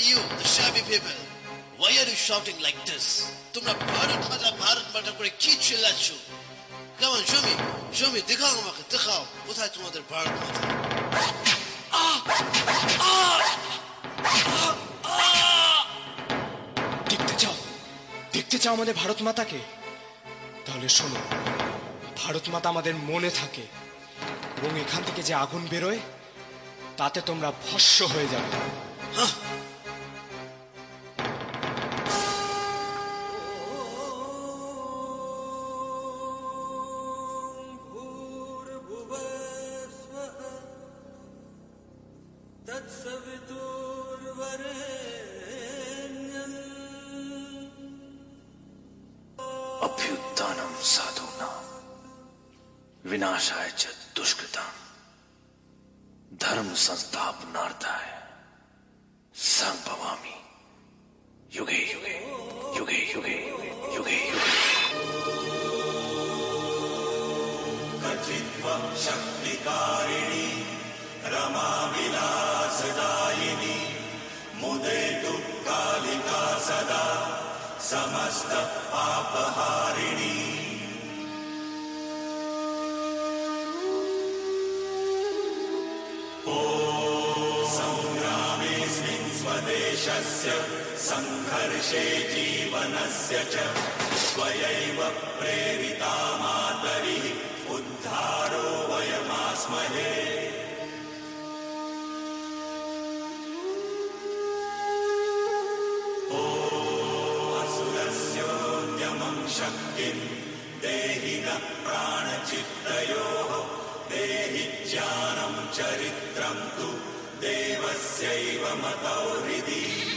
You, the shabby people. Why are you shouting like this? তোমরা ভারত মাতা ভারত মাতা করে কি চিল্লাচ্ছ me. Show me. দেখাও আমাকে দেখাও কোথায় তোমাদের ভারত মাতা দেখতে চাও দেখতে চাও আমাদের ভারত মাতাকে তাহলে শোনো ভারত মাতা আমাদের মনে থাকে এবং এখান থেকে যে আগুন বেরোয় তাতে তোমরা ভস্য হয়ে যাবে अभ्युत्थानं साधूनां। विनाशाय च दुष्कृतां। धर्म संस्थापनार्थाय संभवामि युगे युगे युगे युगे युगे। युगे समस्तपापहारिणि सङ्ग्रामेऽस्मिन् स्वदेशस्य सङ्घर्षे जीवनस्य च। स्वयैव प्रेरिता मातरिः उद्धारो वयम्। शक्तिम् देहि न प्राणचित्तयोः देहिज्ञानम् चरित्रम् तु देवस्यैव मतौ हृदि।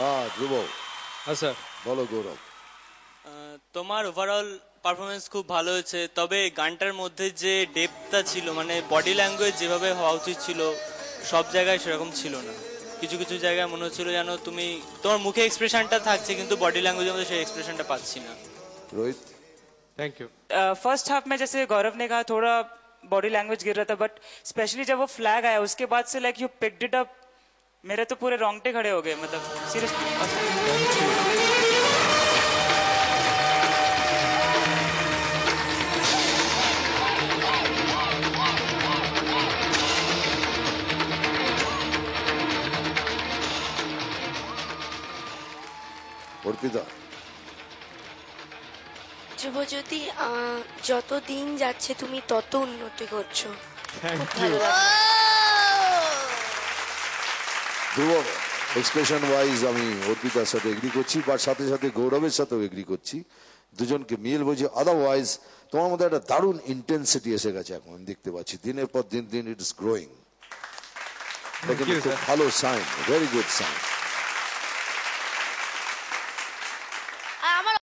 হ্যাঁ ধ্রুব হ্যাঁ স্যার বলো গৌরব আহ, তোমার ওভারঅল পারফরমেন্স খুব ভালো হয়েছে তবে গানটার মধ্যে যে ডেপটা ছিল মানে বডি ল্যাঙ্গুয়েজ যেভাবে হওয়া উচিত ছিল সব জায়গায় সেরকম ছিল না কিছু কিছু জায়গায় মনে হচ্ছিল যেন তুমি তোমার মুখে এক্সপ্রেশনটা থাকছে কিন্তু বডি ল্যাঙ্গুয়েজের মধ্যে সেই এক্সপ্রেশনটা পাচ্ছি না Rohit thank you first half में जैसे गौरव ने कहा थोड़ा बॉडी लैंग्वेज गिर रहा था बट स्पेशली जब वो फ्लैग आया उसके बाद से like you picked it up मेरे तो पूरे रोंगटे खड़े हो गए मतलब सीरियसली অর্পিতা ধ্রুবজ্যোতি আহ, যত দিন যাচ্ছে তুমি তত উন্নতি করছো খুব ভালো ধ্রুব এক্সপ্রেশন ওয়াইজ আমি অর্পিতার সাথে এগ্রি করছি বা সাথে সাথে গৌরবের সাথেও এগ্রি করছি। দুজনকে মিল বলছি আদারওয়াইজ তোমার মধ্যে একটা দারুণ ইন্টেন্সিটি এসে গেছে এখন আমি দেখতে পাচ্ছি। দিনের পর দিন দিন ইট ইস গ্রোয়িং ভালো সাইন ভেরি গুড সাইন